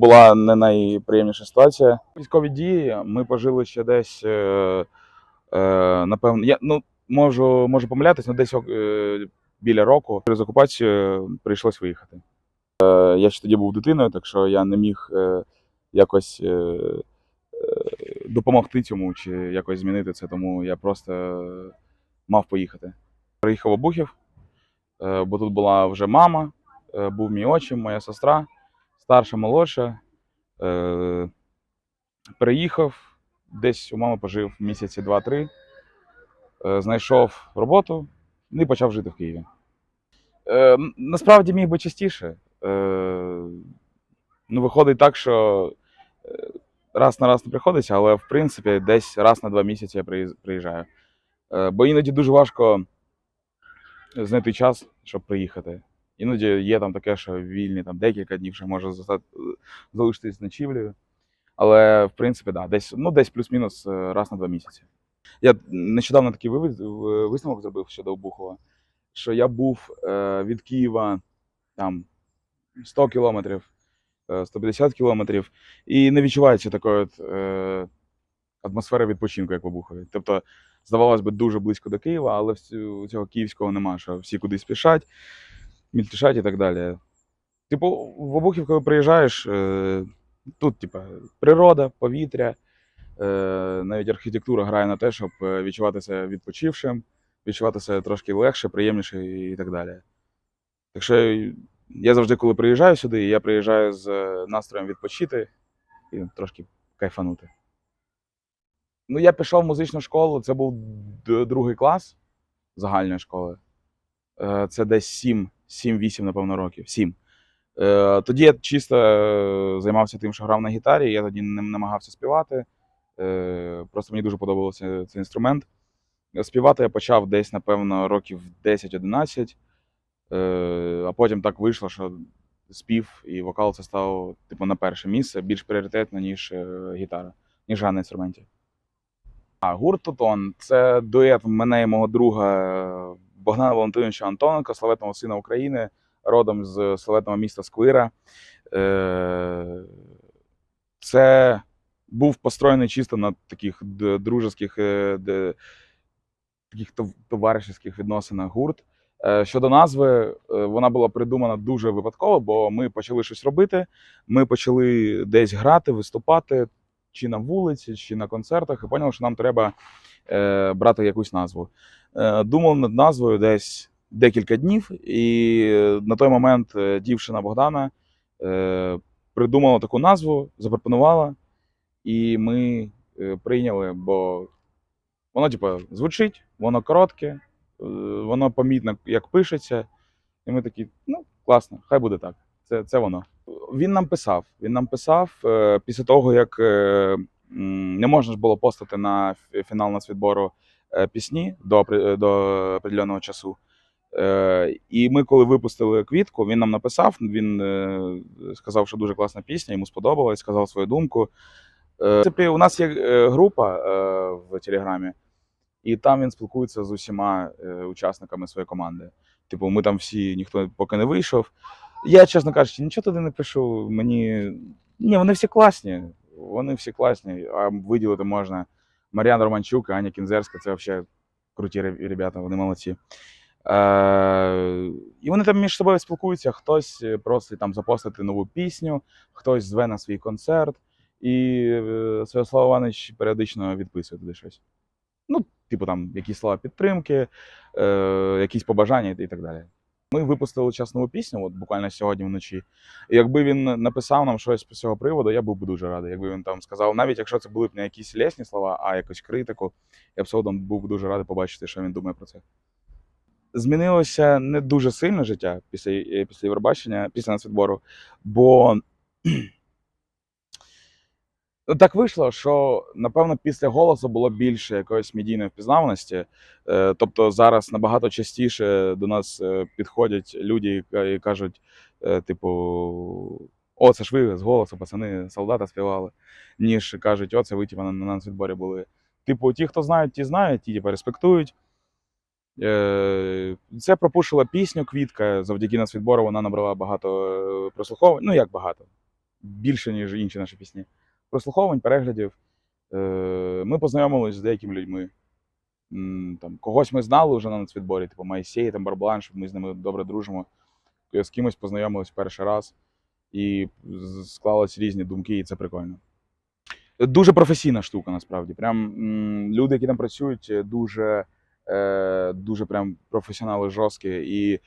була не найприємніша ситуація. Військові дії ми пожили ще десь, е, е, напевно, я ну, можу, можу помилятися, але десь е, біля року через окупацію прийшлось виїхати. Е, я ще тоді був дитиною, так що я не міг е, якось е, е, допомогти цьому чи якось змінити це, тому я просто мав поїхати. Приїхав Обухів, е, бо тут була вже мама, е, був мій отчим, моя сестра, старша, молодша. Е, Переїхав, десь у мами пожив місяці два-три, е, знайшов роботу і почав жити в Києві. Е, Насправді міг би частіше. Е, Ну, виходить так, що е, раз на раз не приходиться, але в принципі десь раз на два місяці я приїжджаю. Е, Бо іноді дуже важко знайти час, щоб приїхати. Іноді є там таке, що вільні там декілька днів, що може залишитись з ночівлею. Але в принципі, да, десь, ну, десь плюс-мінус е, раз на два місяці. Я нещодавно такий висновок зробив щодо Обухова, що я був е, від Києва там 100 кілометрів, е, 150 кілометрів, і не відчувається такої от, е, атмосфери відпочинку, як в Обухові. Тобто, здавалось би, дуже близько до Києва, але цього київського нема, що всі кудись спішать, мільтішать і так далі. Типу, в Обухів, коли приїжджаєш, е, тут, типа, природа, повітря, е, навіть архітектура грає на те, щоб е, відчувати себе відпочившим, відчувати себе трошки легше, приємніше і так далі. Так що я завжди, коли приїжджаю сюди, я приїжджаю з е, настроєм відпочити і трошки кайфанути. Ну, я пішов в музичну школу, це був другий клас загальної школи. Е, Це десь 7, 7-8, напевно, років. 7. Е, Тоді я чисто е, займався тим, що грав на гітарі, я тоді не намагався співати. Е, Просто мені дуже подобався цей інструмент. Співати я почав десь, напевно, років 10-11. Е, А потім так вийшло, що спів і вокал це стало типу, на перше місце, більш пріоритетно, ніж гітара, ніж гра на інструменті. А гурт Тутон це дует мене і мого друга Богдана Валентиновича Антоненка, славетного сина України, родом з славетного міста Сквира. Е, Це був построєний чисто на таких дружеських, е, таких тов- відносинах гурт. Е, Щодо назви, вона була придумана дуже випадково, бо ми почали щось робити. Ми почали десь грати, виступати, чи на вулиці, чи на концертах, і поняли, що нам треба е, брати якусь назву. Е, думав над назвою десь декілька днів, і на той момент е, дівчина Богдана е, придумала таку назву, запропонувала, і ми е, прийняли, бо воно, типу, звучить, воно коротке, е, воно помітно, як пишеться. І ми такі, ну, класно, хай буде так. Це, це воно. Він нам писав. Він нам писав е, після того, як е, не можна ж було постати на фі- фінал нацвідбору е, пісні до, до определеного часу. І ми, коли випустили квітку, він нам написав. Він сказав, що дуже класна пісня, йому сподобалась, сказав свою думку. В принципі, у нас є група в Телеграмі, і там він спілкується з усіма учасниками своєї команди. Типу, ми там всі, ніхто поки не вийшов. Я, чесно кажучи, нічого туди не пишу. Мені. Ні, вони всі класні. Вони всі класні. А виділити можна Мар'яна Романчук, Аня Кінзерська це взагалі круті ребята, вони молодці. Е, і вони там між собою спілкуються, хтось е, просить там запостити нову пісню, хтось зве на свій концерт, і е, Святослав Іванович періодично відписує туди щось. Ну, типу там якісь слова підтримки, е, якісь побажання і так далі. Ми випустили час нову пісню, от буквально сьогодні вночі. І якби він написав нам щось з цього приводу, я був би дуже радий. Якби він там сказав, навіть якщо це були б не якісь лесні слова, а якусь критику, я б все був би дуже радий побачити, що він думає про це. Змінилося не дуже сильно життя після, е, після Євробачення, після нацвідбору, бо Ну, так вийшло, що напевно після голосу було більше якоїсь медійної впізнаваності. Е, Тобто зараз набагато частіше до нас е, підходять люди і кажуть, е, типу, о, це ж ви з голосу, пацани, солдата співали, ніж кажуть, о, це ви типу, на, на нацвідборі були. Типу, ті, хто знають, ті знають, ті типу, респектують. Це пропушила пісню Квітка. Завдяки нацвідбору вона набрала багато прослуховувань. Ну, як багато. більше, ніж інші наші пісні. Прослуховувань, переглядів. Е, Ми познайомилися з деякими людьми. Там, когось ми знали вже на нацвідборі, типу Майсей, там Барбалан, ми з ними добре дружимо. З кимось познайомились перший раз, і склались різні думки, і це прикольно. Дуже професійна штука, насправді. Прям люди, які там працюють, дуже, е, дуже прям професіонали жорсткі. І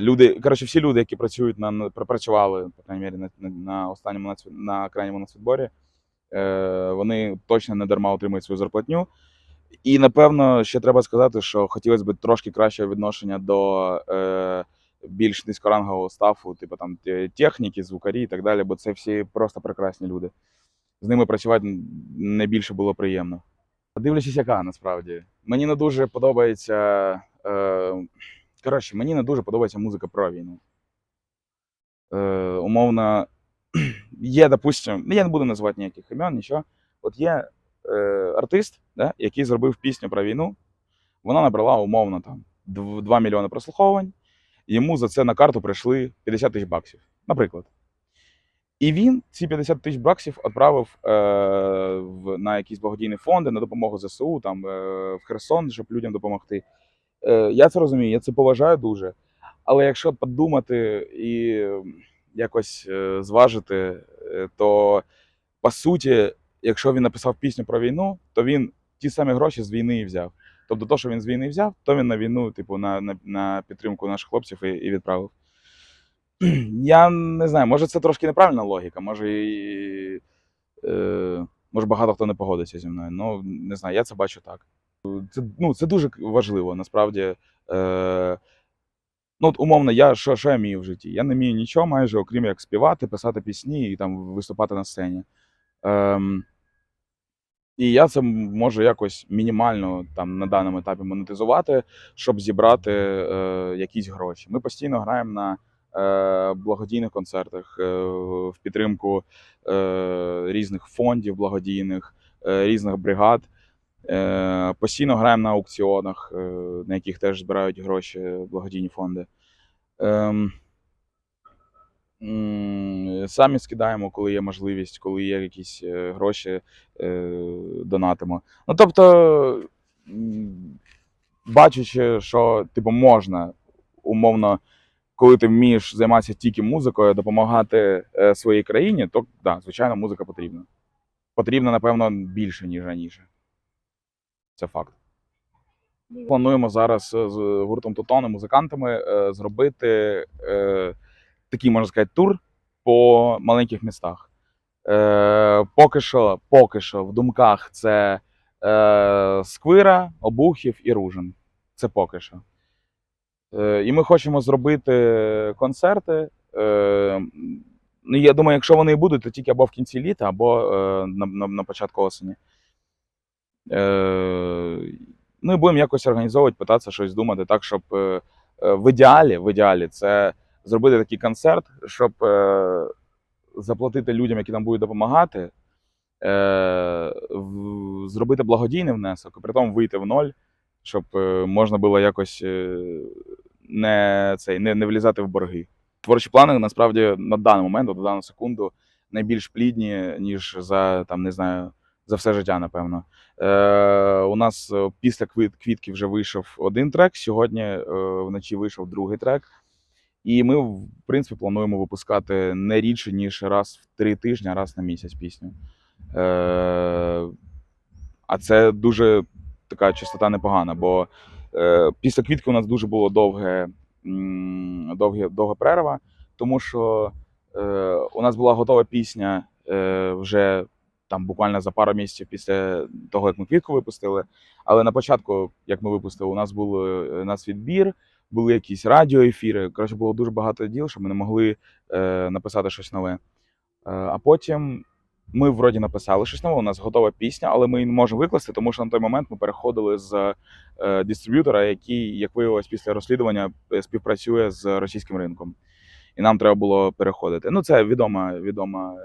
люди, коротше, всі люди, які працюють на, працювали, по крайній мірі, на, на, останньому на крайньому нацвідборі, е, вони точно не дарма отримують свою зарплатню. І напевно ще треба сказати, що хотілося б трошки кращого відношення до е, більш низькорангового стафу, типу там техніки, звукарі і так далі, бо це всі просто прекрасні люди. З ними працювати найбільше було приємно. Дивлячись, яка насправді. Мені не дуже подобається. Е, коротше, мені не дуже подобається музика про війну. Е, умовно, є, допустим, ну, я не буду називати ніяких імен, нічого. От є е, артист, да, який зробив пісню про війну. Вона набрала умовно там 2 мільйони прослуховувань. Йому за це на карту прийшли 50 тисяч баксів, наприклад. І він ці 50 тисяч баксів відправив е, на якісь благодійні фонди, на допомогу ЗСУ, там, е, в Херсон, щоб людям допомогти. Е, я це розумію, я це поважаю дуже. Але якщо подумати і якось е, зважити, е, то по суті, якщо він написав пісню про війну, то він ті самі гроші з війни і взяв. Тобто, то, що він з війни взяв, то він на війну, типу, на, на, на підтримку наших хлопців і, і відправив. Я не знаю, може це трошки неправильна логіка, може і. Е, може багато хто не погодиться зі мною. Ну, не знаю, я це бачу так. Це, ну, це дуже важливо, насправді. Е, ну, от, умовно, я що, що я вмію в житті? Я не вмію нічого майже, окрім як співати, писати пісні і там виступати на сцені. Ем, і я це можу якось мінімально там на даному етапі монетизувати, щоб зібрати е, якісь гроші. Ми постійно граємо на е, благодійних концертах е, в підтримку е, різних фондів благодійних, е, різних бригад. Е, постійно граємо на аукціонах, е, на яких теж збирають гроші благодійні фонди. Ем, самі скидаємо, коли є можливість, коли є якісь е, гроші, донатимо. Ну тобто, бачачи, що типу можна умовно, коли ти вмієш займатися тільки музикою, допомагати своїй країні, то да, звичайно, музика потрібна. Потрібна, напевно, більше, ніж раніше. Це факт. Плануємо зараз е, з гуртом Тутони, музикантами, е, зробити е, такий, можна сказати, тур по маленьких містах. Поки що, поки що в думках це Сквира, Обухів і Ружин. Це поки що. І ми хочемо зробити концерти. Ну, я думаю, якщо вони і будуть, то тільки або в кінці літа, або на початку осені. Е, ну і будемо якось організовувати, питатися щось думати так, щоб е, е, в ідеалі, в ідеалі це зробити такий концерт, щоб заплатити людям, які нам будуть допомагати, зробити благодійний внесок, і при тому вийти в ноль, щоб можна було якось не, цей, не, не влізати в борги. Творчі плани насправді на даний момент, на дану секунду, найбільш плідні, ніж за там, не знаю, за все життя, напевно. Е, у нас е, після квітки вже вийшов один трек. Сьогодні е, вночі вийшов другий трек. І ми, в принципі, плануємо випускати не рідше, ніж раз в три тижні, раз на місяць пісню. Е, а це дуже така частота непогана, бо е, після квітки у нас дуже було довге, довге, довга перерва, тому що е, у нас була готова пісня е, вже там буквально за пару місяців після того, як ми квітку випустили. Але на початку, як ми випустили, у нас був е, нас відбір, були якісь радіоефіри. Коротше, було дуже багато діл, що ми не могли е, написати щось нове. Е, а потім ми вроді написали щось нове, у нас готова пісня, але ми її не можемо викласти, тому що на той момент ми переходили з е, дистриб'ютора, який, як виявилось, після розслідування е, співпрацює з російським ринком. І нам треба було переходити. Ну, це відома, відома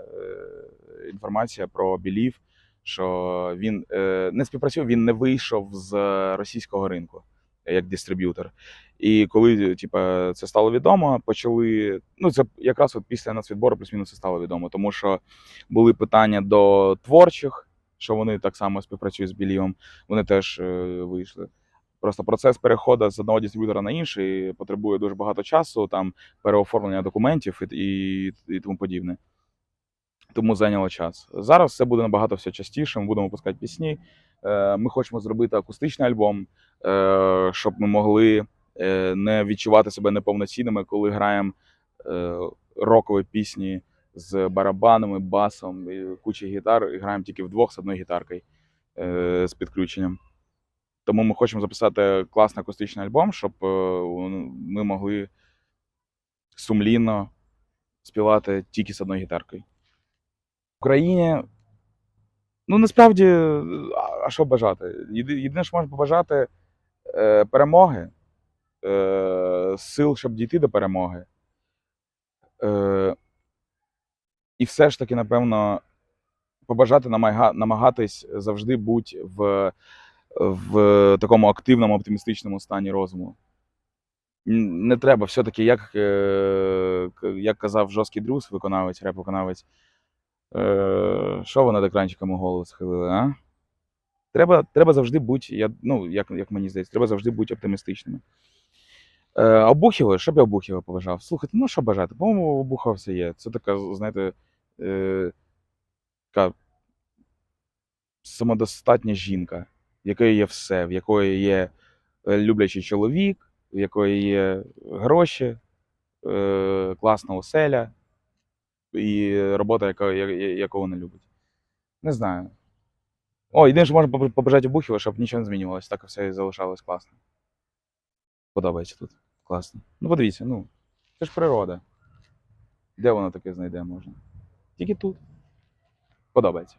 інформація про Білів, що він е, не співпрацює, він не вийшов з російського ринку. як дистриб'ютор. І коли типа, це стало відомо, почали. Ну, це якраз от після нацвідбору плюс-мінус це стало відомо, тому що були питання до творчих, що вони так само співпрацюють з Білієм, вони теж е, вийшли. Просто процес переходу з одного дистриб'ютора на інший потребує дуже багато часу, там переоформлення документів і, і тому подібне. Тому зайняло час. Зараз все буде набагато все частіше. Ми будемо пускати пісні. Е, Ми хочемо зробити акустичний альбом, е, щоб ми могли е, не відчувати себе неповноцінними, коли граємо рокові пісні з барабанами, басом, і куча гітар, і граємо тільки вдвох з одною гітаркою з підключенням. Тому ми хочемо записати класний акустичний альбом, щоб ми могли сумлінно співати тільки з одною гітаркою. Україні, ну насправді, а- що бажати? Єдине, що можна побажати е, перемоги, е, сил, щоб дійти до перемоги. Е, і все ж таки, напевно, побажати намагатись завжди бути в, в такому активному, оптимістичному стані розуму. Не треба все-таки, як, е, як казав жорсткий друз, виконавець, реп-виконавець, е, що ви над екранчиками голову схилили, а? Треба, треба завжди бути, я, ну, як, як мені здається, треба завжди бути оптимістичними. Е, що б я Обухіве побажав? Слухайте, ну що бажати? По-моєму, у все є. Це така, знаєте, е, така самодостатня жінка, в якої є все, в якої є е, люблячий чоловік, в якої є гроші, е, класна оселя і робота, яка, я- я- яку вона любить. Не знаю. О, єдине, що можна побажати Обухіву, щоб нічого не змінювалося, так все і залишалось класно. Подобається тут. Класно. Ну, подивіться, ну, це ж природа. Де воно таке знайде можна? Тільки тут. Подобається.